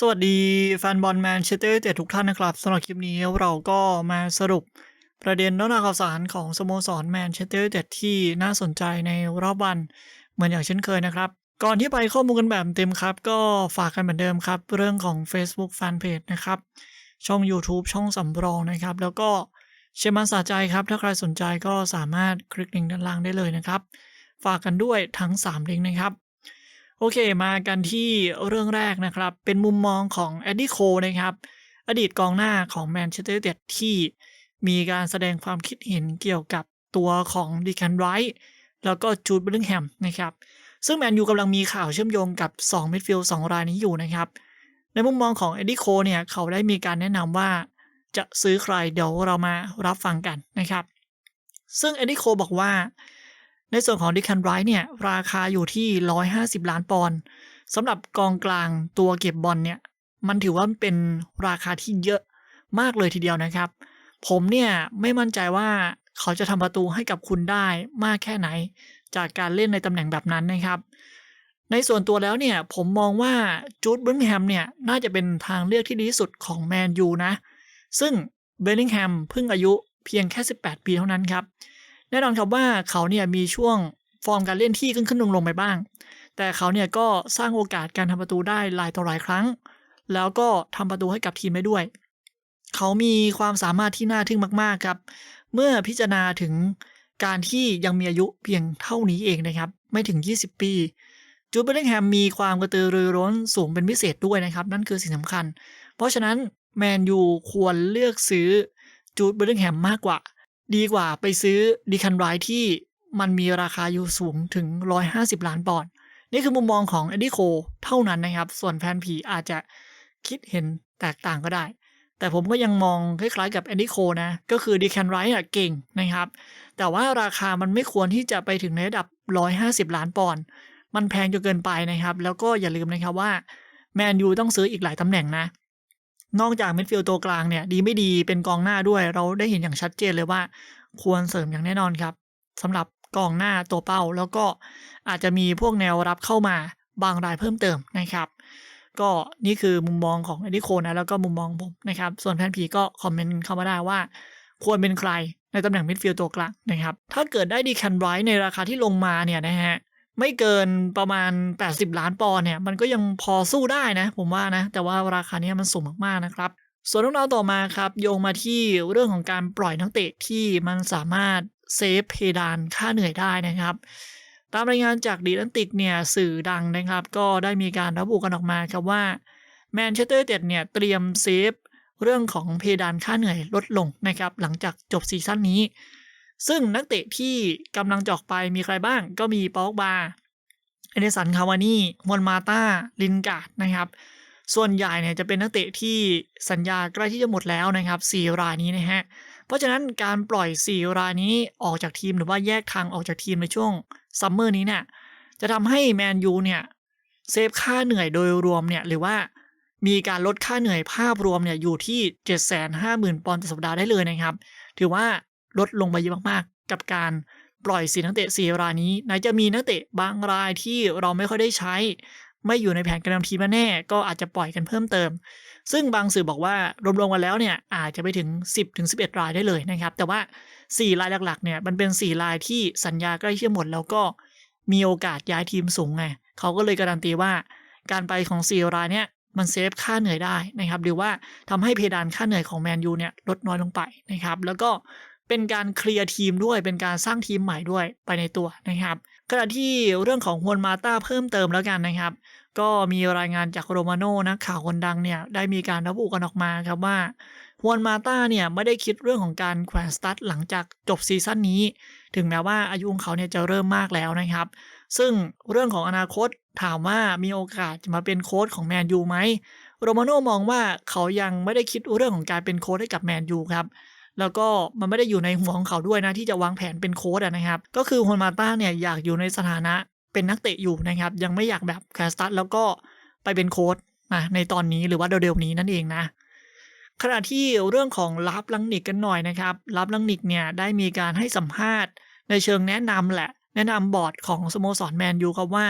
สวัสดีแฟนบอลแมนเชสเตอร์เต็ดทุกท่านนะครับสำหรับคลิปนี้เราก็มาสรุปประเด็นเรื่องราวข่าวสารของสโมสรแมนเชสเตอร์เต็ดที่น่าสนใจในรอบวันเหมือนอย่างเช่นเคยนะครับ ก่อนที่ไปข้อมูลกันแบบเต็มครับ ก็ฝากกันเหมือนเดิมครับ เรื่องของ Facebook Fanpage นะครับ ช่อง YouTube ช่องสำรองนะครับ แล้วก็เชมันสาใจครับ ถ้าใครสนใจก็สามารถคลิกลิงก์ด้านล่างได้เลยนะครับ ฝากกันด้วยทั้ง 3 ลิงก์นะครับ โอเคมากันที่เรื่องแรกนะครับ เป็นมุมมองของแอดดี้โคนะครับ อดีตกองหน้าของแมนเชสเตอร์ยูไนเต็ดที่มีการแสดงความคิดเห็นเกี่ยวกับตัวของดีแคนไรท์แล้วก็จูดเบลลิงแฮมนะครับ ซึ่งแมนยูกำลังมีข่าวเชื่อมโยงกับ 2 มิดฟิลด์2รายนี้อยู่นะครับ ในมุมมองของเอ็ดดี้โคเนี่ย เขาได้มีการแนะนำว่าจะซื้อใครเดี๋ยวเรามารับฟังกันนะครับ ซึ่งเอ็ดดี้โคบอกว่า ในส่วนของดิคันไรท์เนี่ย ราคาอยู่ที่ 150 ล้านปอนด์สำหรับกองกลางตัวเก็บบอลเนี่ย มันถือว่าเป็นราคาที่เยอะมากเลยทีเดียวนะครับ ผมเนี่ยไม่มั่นใจว่าเขาจะทำประตูให้กับคุณได้มากแค่ไหน จากการเล่นในตำแหน่งแบบนั้นนะครับ ในส่วนตัวแล้วเนี่ย ผมมองว่าจูดเบลิงแฮมเนี่ย น่าจะเป็นทางเลือกที่ดีที่สุดของแมนยูนะ ซึ่งเบลิงแฮมเพิ่งอายุเพียงแค่ 18 ปีเท่านั้นครับ แน่นอนครับว่าเขาเนี่ยมีช่วงฟอร์มการเล่นที่ขึ้นขึ้นลงลงไปบ้าง แต่เขาเนี่ยก็สร้างโอกาสการทำประตูได้หลายต่อหลายครั้ง แล้วก็ทำประตูให้กับทีมได้ด้วย เขามีความสามารถที่น่าทึ่งมาก ๆ ครับ เมื่อพิจารณาถึงการที่ยังมีอายุเพียงเท่านี้เองนะครับ ไม่ถึง 20 ปีจูดเบลลิงแฮมมีความกระตือรือร้นสูงเป็นพิเศษด้วยนะครับ นั่นคือสิ่งสำคัญ เพราะฉะนั้นแมนยูควรเลือกซื้อจูดเบลลิงแฮมมากกว่า ดีกว่าไปซื้อดีคันไรที่มันมีราคาอยู่สูงถึง 150 ล้านปอนด์นี่คือมุมมองของเอ็ดดี้โคเท่านั้นนะครับ ส่วนแฟนผีอาจจะคิดเห็นแตกต่างก็ได้ แต่ผมก็ยังมองคล้ายๆกับเอ็ดดี้โคนะ ก็คือดีแคนไรท์อะเก่งนะครับ แต่ว่าราคามันไม่ควรที่จะไปถึงในระดับ 150 ล้านปอนด์มันแพงจนเกินไปนะครับ แล้วก็อย่าลืมนะครับว่าแมนยูต้องซื้ออีกหลายตำแหน่งนะ นอกจากมิดฟิลด์ตัวกลางเนี่ยดีไม่ดีเป็นกองหน้าด้วย เราได้เห็นอย่างชัดเจนเลยว่า ควรเสริมอย่างแน่นอนครับสำหรับกองหน้าตัวเป้า แล้วก็อาจจะมีพวกแนวรับเข้ามาบางรายเพิ่มเติมนะครับ ก็นี่คือมุมมองของเอ็ดดี้โคนะแล้วก็มุมมองผมนะครับ ส่วนแฟนผีก็คอมเมนต์เข้ามาได้ว่า ควรเป็นใครในตำแหน่งมิดฟิลด์ตัวกลางนะครับ ถ้าเกิดได้ดีแคนไรท์ในราคาที่ลงมาเนี่ยนะฮะ ไม่เกินประมาณ 80 ล้านปอนด์เนี่ย มันก็ยังพอสู้ได้นะ ผมว่านะ แต่ว่าราคานี้มันสูงมากๆนะครับ ส่วนเรื่องราวต่อมาครับ โยงมาที่เรื่องของการปล่อยนักเตะที่มันสามารถเซฟเพดานค่าเหนื่อยได้นะครับตามรายงานจากดีแลนติกเนี่ยสื่อดังนะครับ ก็ได้มีการระบุกันออกมาครับว่าแมนเชสเตอร์ยูไนเต็ดเนี่ยเตรียมเซฟเรื่องของเพดานค่าเหนื่อยลดลงนะครับ หลังจากจบซีซั่นนี้ ซึ่งนักเตะที่กำลังจอกไปมีใครบ้าง ก็มีปอกบาเอเดสันคาวานี่มอนมาตาลินการ์ดนะครับ ส่วนใหญ่เนี่ยจะเป็นนักเตะที่สัญญาใกล้ที่จะหมดแล้วนะครับ 4 รายนี้นะฮะ เพราะฉะนั้นการปล่อย 4 รายนี้ออกจากทีมหรือว่าแยกทางออกจากทีมในช่วงซัมเมอร์นี้เนี่ยจะทำให้แมนยูเนี่ยเซฟค่าเหนื่อยโดยรวมเนี่ยหรือว่ามีการลดค่าเหนื่อยภาพรวมเนี่ยอยู่ที่ 750,000 ปอนด์ต่อสัปดาห์ได้เลยนะครับ ถือว่า ลดลงไปเยอะมากๆ กับการปล่อยสีนักเตะสี่รายนี้ไหนจะมีนักเตะบางรายที่เราไม่ค่อยได้ใช้ ไม่อยู่ในแผนการนำทีมแน่ ก็อาจจะปล่อยกันเพิ่มเติม ซึ่งบางสื่อบอกว่ารวมๆกันแล้วเนี่ยอาจจะไปถึง 10ถึง11 รายได้เลยนะครับ แต่ว่า 4 รายหลักๆเนี่ยมันเป็น 4 รายที่สัญญาใกล้เชื่อหมด แล้วก็มีโอกาสย้ายทีมสูงไงเขาก็เลยการันตีว่า การไปของ 4 รายเนี่ยมันเซฟค่าเหนื่อยได้นะครับหรือว่าทำให้เพดานค่าเหนื่อยของแมนยูเนี่ยลดน้อยลงไปนะครับแล้วก็ เป็นการเคลียร์ทีมด้วย เป็นการสร้างทีมใหม่ด้วยไปในตัวนะครับขณะที่เรื่องของฮวนมาตาเพิ่มเติมแล้วกันนะครับ ก็มีรายงานจากโรมาโน่นะข่าวคนดังเนี่ยได้มีการระบุกันออกมาครับว่าฮวนมาตาเนี่ยไม่ได้คิดเรื่องของการแขวนสตั๊ดหลังจากจบซีซั่นนี้ ถึงแม้ว่าอายุของเขาเนี่ยจะเริ่มมากแล้วนะครับ ซึ่งเรื่องของอนาคตถามว่ามีโอกาสจะมาเป็นโค้ชของแมนยูไหมโรมาโน่มองว่าเขายังไม่ได้คิดเรื่องของการเป็นโค้ชให้กับแมนยูครับ แล้วก็มันไม่ได้อยู่ในหัวของเขาด้วยนะที่จะวางแผนเป็นโค้ชนะครับ ก็คือฮวนมาต้าเนี่ยอยากอยู่ในสถานะเป็นนักเตะอยู่นะครับ ยังไม่อยากแบบแคสตัสแล้วก็ไปเป็นโค้ชนะในตอนนี้หรือว่าเร็วๆนี้นั่นเองนะขณะที่เรื่องของลับลังนิกกันหน่อยนะครับลับลังนิกเนี่ยได้มีการให้สัมภาษณ์ ในเชิงแนะนำแหละ แนะนำบอร์ดของสโมสรแมนยูครับว่า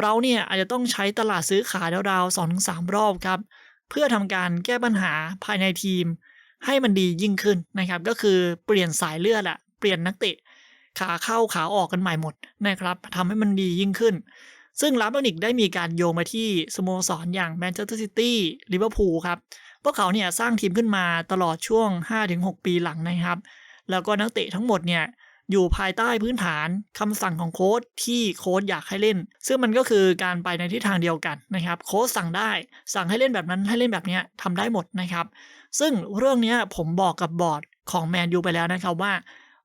เราเนี่ยอาจจะต้องใช้ตลาดซื้อขายราวๆ2-3รอบครับ เพื่อทำการแก้ปัญหาภายในทีม ให้มันดียิ่งขึ้นนะครับ ก็คือเปลี่ยนสายเลือดอะเปลี่ยนนักเตะขาเข้าขาออกกันใหม่หมดนะครับทำให้มันดียิ่งขึ้น ซึ่งลาบานิกได้มีการโยงมาที่สโมสรอย่างแมนเชสเตอร์ซิตี้ลิเวอร์พูลครับ พวกเขาเนี่ยสร้างทีมขึ้นมาตลอดช่วง 5-6 ปีหลังนะครับ แล้วก็นักเตะทั้งหมดเนี่ย อยู่ภายใต้พื้นฐานคำสั่งของโค้ชที่โค้ชอยากให้เล่น ซึ่งมันก็คือการไปในทิศทางเดียวกันนะครับ โค้ชสั่งได้ สั่งให้เล่นแบบนั้นให้เล่นแบบนี้ยทำได้หมดนะครับ ซึ่งเรื่องนี้ผมบอกกับบอร์ดของแมนยูไปแล้วนะครับว่า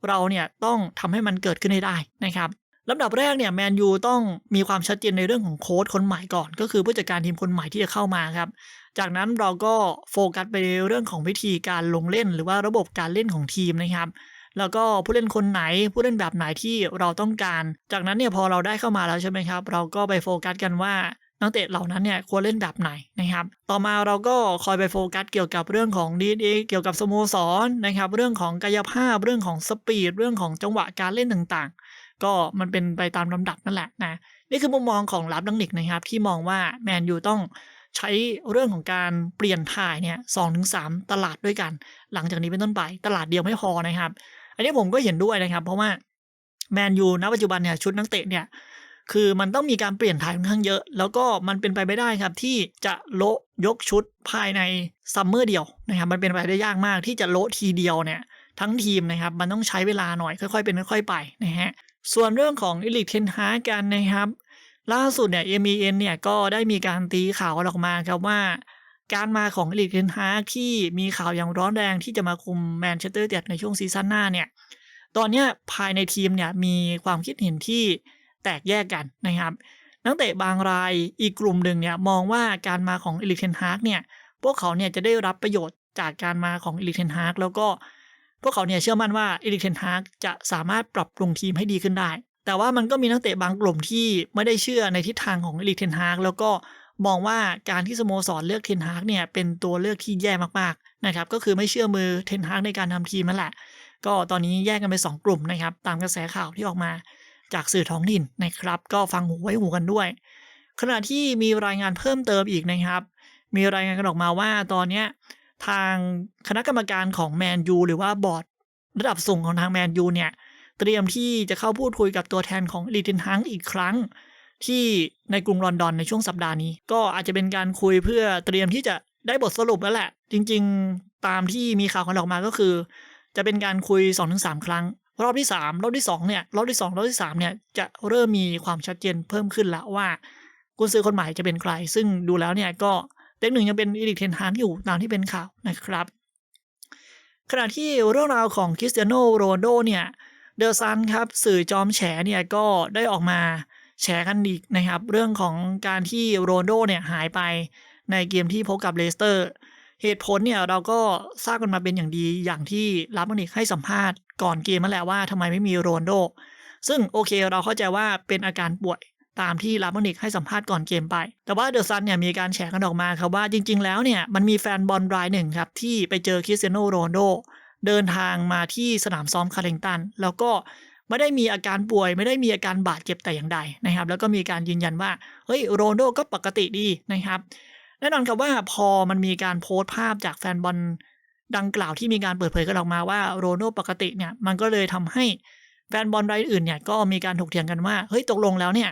เราเนี่ยต้องทำให้มันเกิดขึ้นให้ได้นะครับลำดับแรกเนี่ยแมนยูต้องมีความชัดเจนในเรื่องของโค้ชคนใหม่ก่อน ก็คือผู้จัดการทีมคนใหม่ที่จะเข้ามาครับจากนั้นเราก็โฟกัสไปในเรื่องของวิธีการลงเล่น หรือว่าระบบการเล่นของทีมนะครับ แล้วก็ผู้เล่นคนไหนผู้เล่นแบบไหนที่เราต้องการ จากนั้นเนี่ยพอเราได้เข้ามาแล้วใช่ไหมครับ เราก็ไปโฟกัสกันว่านักเตะเหล่านั้นเนี่ยควรเล่นแบบไหนนะครับ ต่อมาเราก็คอยไปโฟกัสเกี่ยวกับเรื่องของดีดีเกี่ยวกับสโมสรนะครับ เรื่องของกายภาพ เรื่องของสปีด เรื่องของจังหวะการเล่นต่างๆ ก็มันเป็นไปตามลำดับนั่นแหละนะ นี่คือมุมมองของลับดังนิกนะครับ ที่มองว่าแมนยูต้องใช้เรื่องของการเปลี่ยนถ่ายเนี่ยสองถึงสามตลาดด้วยกัน หลังจากนี้เป็นต้นไปตลาดเดียวไม่พอนะครับ อันนี้ผมก็เห็นด้วยนะครับ เพราะว่าแมนยูณปัจจุบันเนี่ยชุดนักเตะเนี่ยคือมันต้องมีการเปลี่ยนถ่ายค่อนข้างเยอะ แล้วก็มันเป็นไปไม่ได้ครับ ที่จะโละยกชุดภายในซัมเมอร์เดียวนะครับมันเป็นไปได้ยากมากที่จะโละทีเดียวเนี่ยทั้งทีมนะครับมันต้องใช้เวลาหน่อยค่อยๆ เป็นค่อยๆไปนะฮะส่วนเรื่องของอิลิเทนฮากันนะครับ ล่าสุดเนี่ย MEN เนี่ยก็ได้มีการตีข่าวออกมาครับว่า การมาของอิลิเทนฮาที่มีข่าวอย่างร้อนแรงที่จะมาคุมแมนเชสเตอร์ยูไนเต็ดในช่วงซีซั่นหน้าเนี่ย ตอนนี้ภายในทีมเนี่ยมีความคิดเห็นที่แตกแยกกันนะครับ นักเตะบางรายอีกกลุ่มหนึ่งเนี่ยมองว่าการมาของอิลิเทนฮาร์กเนี่ยพวกเขาเนี่ยจะได้รับประโยชน์จากการมาของอิลิเทนฮาร์กแล้วก็พวกเขาเนี่ยเชื่อมั่นว่าอิลิเทนฮาร์กจะสามารถปรับปรุงทีมให้ดีขึ้นได้ แต่ว่ามันก็มีนักเตะบางกลุ่มที่ไม่ได้เชื่อในทิศทางของอิลิเทนฮาร์กแล้วก็ มองว่าการที่สโมสรเลือกเทนฮาร์กเนี่ยเป็นตัวเลือกที่แย่มากๆนะครับก็คือไม่เชื่อมือเทนฮาร์กในการทำทีมนั่นแหละ ก็ตอนนี้แยกกันเป็นสองกลุ่มนะครับ ตามกระแสข่าวที่ออกมาจากสื่อท้องถิ่นนะครับ ก็ฟังหูไว้หูกันด้วย ขณะที่มีรายงานเพิ่มเติมอีกนะครับ มีรายงานกันออกมาว่าตอนนี้ทางคณะกรรมการของแมนยูหรือว่าบอร์ดระดับสูงของทางแมนยูเนี่ยเตรียมที่จะเข้าพูดคุยกับตัวแทนของลีตินฮังอีกครั้ง ที่ในกรุงลอนดอนในช่วงสัปดาห์นี้ ก็อาจจะเป็นการคุยเพื่อเตรียมที่จะได้บทสรุปแล้วแหละ จริงๆตามที่มีข่าวกันออกมาก็คือ จะเป็นการคุย 2-3 ครั้ง รอบที่ 3 รอบที่2เนี่ยรอบที่ 2 รอบที่3เนี่ยจะเริ่มมีความชัดเจนเพิ่มขึ้นแล้วว่ากุนซือคนใหม่จะเป็นใคร ซึ่งดูแล้วเนี่ยก็เต็กหนึ่งยังเป็นอีริกเทนฮางอยู่ตามที่เป็นข่าวนะครับ ขณะที่เรื่องราวของคริสเตียโนโรนโดเนี่ยเดอะซันครับสื่อจอมแฉเนี่ยก็ได้ออกมา แฉกันอีกนะครับ เรื่องของการที่โรนโดเนี่ยหายไปในเกมที่พบกับเลสเตอร์ เหตุผลเนี่ยเราก็ทราบกันมาเป็นอย่างดีอย่างที่รับมันิกให้สัมภาษณ์ก่อนเกมมาและว่าทำไมไม่มีโรนโด ซึ่งโอเคเราเข้าใจว่าเป็นอาการป่วยตามที่ลาบนิกให้สัมภาษณ์ก่อนเกมไป แต่ว่าเดอะซันเนี่ยมีการแฉกันออกมาครับว่าจริง ๆ แล้วเนี่ยมันมีแฟนบอลรายหนึ่งครับที่ไปเจอคริสเตียโนโรนโดเดินทางมาที่สนามซ้อมคาร์เรนตัน แล้วก็ ไม่ได้มีอาการป่วย ไม่ได้มีอาการบาดเจ็บแต่อย่างใดนะครับ แล้วก็มีการยืนยันว่าเฮ้ยโรนโดก็ปกติดีนะครับแน่นอนครับว่าพอมันมีการโพสต์ภาพจากแฟนบอลดังกล่าวที่มีการเปิดเผยกันออกมาว่าโรนโดปกติเนี่ยมันก็เลยทำให้แฟนบอลรายอื่นเนี่ยก็มีการถกเถียงกันว่าเฮ้ยตกลงแล้วเนี่ย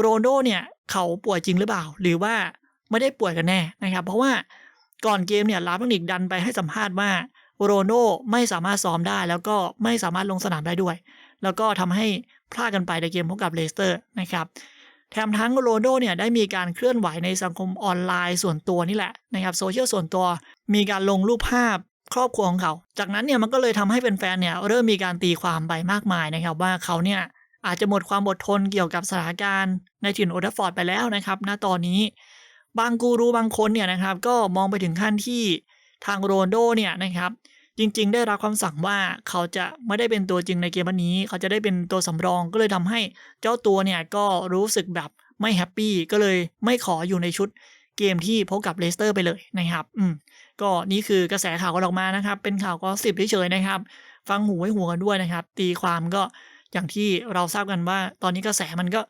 โรนโดเนี่ยเขาป่วยจริงหรือเปล่า หรือว่าไม่ได้ป่วยกันแน่นะครับ เพราะว่าก่อนเกมเนี่ยลาบังนิกดันไปให้สัมภาษณ์ว่า โรโนลโดไม่สามารถซ้อมได้ แล้วก็ไม่สามารถลงสนามได้ด้วย แล้วก็ทำให้พลาดกันไปในเกมพบกับเลสเตอร์นะครับแถมทั้งโรนลโดเนี่ยได้มีการเคลื่อนไหวในสังคมออนไลน์ส่วนตัวนี่แหละนะครับโซเชียลส่วนตัวมีการลงรูปภาพครอบครัวของเขา จากนั้นเนี่ยมันก็เลยทำให้แฟนๆเนี่ยเริ่มมีการตีความไปมากมายนะครับว่าเขาเนี่ยอาจจะหมดความอดทนเกี่ยวกับสถานการณ์ในถิ่นโอทัฟฟอร์ดไปแล้วนะครับณตอนนี้ บางกูรูบางคนเนี่ยนะครับก็มองไปถึงขั้นที่ ทางโรนโดเนี่ยนะครับจริง ๆ ได้รับคำสั่งว่าเขาจะไม่ได้เป็นตัวจริงในเกมวันนี้ เขาจะได้เป็นตัวสำรองก็เลยทำให้เจ้าตัวเนี่ยก็รู้สึกแบบไม่แฮปปี้ก็เลยไม่ขออยู่ในชุดเกมที่พบกับเลสเตอร์ไปเลยนะครับ อืม ก็นี่คือกระแสข่าวกันออกมานะครับ เป็นข่าวก็สิบเฉยๆนะครับ ฟังหูไว้หูกันด้วยนะครับ ตีความก็อย่างที่เราทราบกันว่า ตอนนี้กระแสมันก็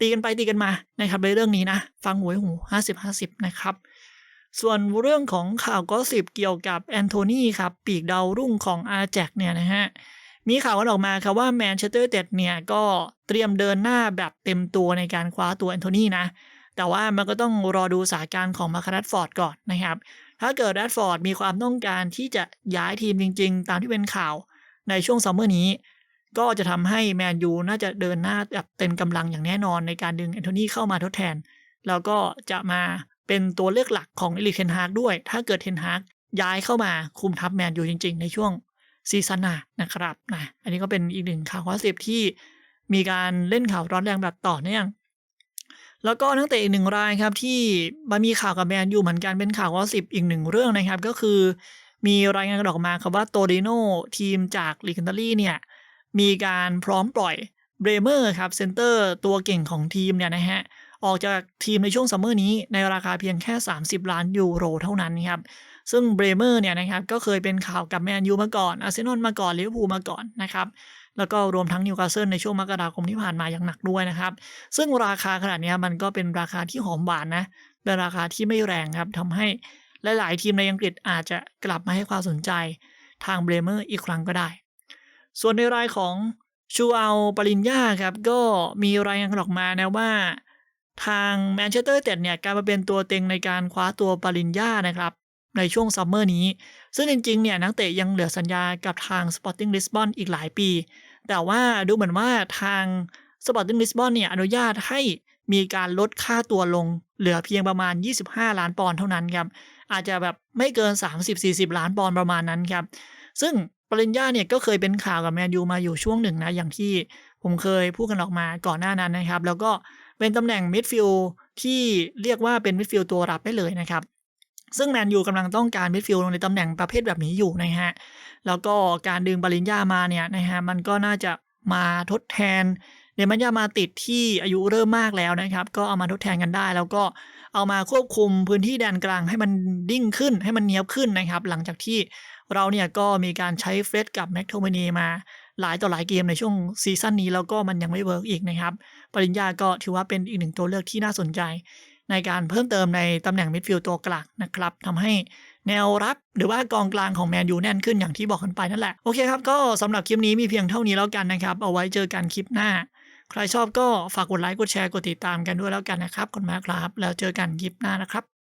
ตีกันไปตีกันมานะครับในเรื่องนี้นะ ฟังหวยหู50-50นะครับ ส่วนเรื่องของข่าวก็สิบเกี่ยวกับแอนโทนีครับปีกดาวรุ่งของอาแจกเนี่ยนะฮะมีข่าวกันออกมาครับว่าแมนเชสเตอร์เต็ดเนี่ยก็เตรียมเดินหน้าแบบเต็มตัวในการคว้าตัวแอนโทนีนะ แต่ว่ามันก็ต้องรอดูสถานการณ์ของมาคารัตฟอร์ดก่อนนะครับ ถ้าเกิดแรดฟอร์ดมีความต้องการที่จะย้ายทีมจริง ๆ ตามที่เป็นข่าวในช่วงซัมเมอร์นี้ ก็จะทำให้แมนยูน่าจะเดินหน้าแบบเต็มกำลังอย่างแน่นอนในการดึงแอนโทนีเข้ามาทดแทน แล้วก็จะมา เป็นตัวเลือกหลักของเอลิกเทนฮากด้วย ถ้าเกิดเทนฮากย้ายเข้ามาคุมทัพแมนยูจริง ๆ ในช่วงซีซั่นหน้านะครับนะอันนี้ก็เป็นอีกหนึ่งข่าวข้อสิบที่มีการเล่นข่าวร้อนแรงแบบต่อเนื่องแล้วก็นักเตะอีกหนึ่งรายครับที่มันมีข่าวกับแมนยูเหมือนกันเป็นข่าวข้อสิบอีกหนึ่งเรื่องนะครับ ก็คือ มีรายงานกันออกมาครับว่าโตดิโนทีมจากลิคันตาลีเนี่ยมีการพร้อมปล่อยเบรเมอร์ครับเซนเตอร์ตัวเก่งของทีมเนี่ยนะฮะ ออกจากทีมในช่วงซัมเมอร์นี้ในราคาเพียงแค่ 30 ล้านยูโรเท่านั้นครับซึ่งเบรเมอร์เนี่ยนะครับก็เคยเป็นข่าวกับแมนยูมาก่อนอาร์เซนอลมาก่อนลิเวอร์พูลมาก่อนนะครับแล้วก็รวมทั้งนิวคาสเซิลในช่วงมกราคมที่ผ่านมาอย่างหนักด้วยนะครับ ซึ่งราคาขนาดนี้มันก็เป็นราคาที่หอมหวานนะเป็นราคาที่ไม่แรงครับทำให้หลายๆทีมในอังกฤษอาจจะกลับมาให้ความสนใจทางเบรเมอร์อีกครั้งก็ได้ ส่วนในรายของชูอัลปริญญาครับก็มีรายงานออกมานะว่า ทางแมนเชสเตอร์เต็ดเนี่ยกลายมาเป็นตัวเต็งในการคว้าตัวปริญญานะครับในช่วงซัมเมอร์นี้ ซึ่งจริงๆ เนี่ยนักเตะยังเหลือสัญญากับทาง Sporting Lisbon อีกหลายปี แต่ว่าดูเหมือนว่าทาง Sporting Lisbon เนี่ยอนุญาตให้มีการลดค่าตัวลง เหลือเพียงประมาณ 25 ล้านปอนด์เท่านั้นครับ อาจจะแบบไม่เกิน 30-40 ล้านปอนด์ประมาณนั้นครับ ซึ่งปริญญาเนี่ยก็เคยเป็นข่าวกับแมนยูมาอยู่ช่วงหนึ่งนะ อย่างที่ผมเคยพูดกันออกมาก่อนหน้านั้นนะครับ แล้วก็ เป็นตำแหน่งมิดฟิลด์ที่เรียกว่าเป็นมิดฟิลด์ตัวรับได้เลยนะครับ ซึ่งแมนยูกำลังต้องการมิดฟิลด์ในตำแหน่งประเภทแบบนี้อยู่นะฮะ แล้วก็การดึงปริญญามาเนี่ยนะฮะมันก็น่าจะมาทดแทนเนมันยามาติดที่อายุเริ่มมากแล้วนะครับ ก็เอามาทดแทนกันได้ แล้วก็เอามาควบคุมพื้นที่แดนกลางให้มันดิ้งขึ้นให้มันเนี้ยบขึ้นนะครับ หลังจากที่เราเนี่ยก็มีการใช้เฟรดกับแม็กโทมนีมาหลายต่อหลายเกมในช่วงซีซั่นนี้แล้วก็มันยังไม่เวิร์กอีกนะครับ ปริญญาก็ถือว่าเป็นอีกหนึ่งตัวเลือกที่น่าสนใจ ในการเพิ่มเติมในตำแหน่งมิดฟิลด์ตัวกลางนะครับทำให้แนวรับหรือว่ากองกลางของแมนยูแน่นขึ้นอย่างที่บอกกันไปนั่นแหละ โอเคครับ ก็สำหรับคลิปนี้มีเพียงเท่านี้แล้วกันนะครับ เอาไว้เจอกันคลิปหน้า ใครชอบก็ฝากกดไลค์กดแชร์กดติดตามกันด้วยแล้วกันนะครับขอบคุณมากครับ แล้วเจอกันคลิปหน้านะครับ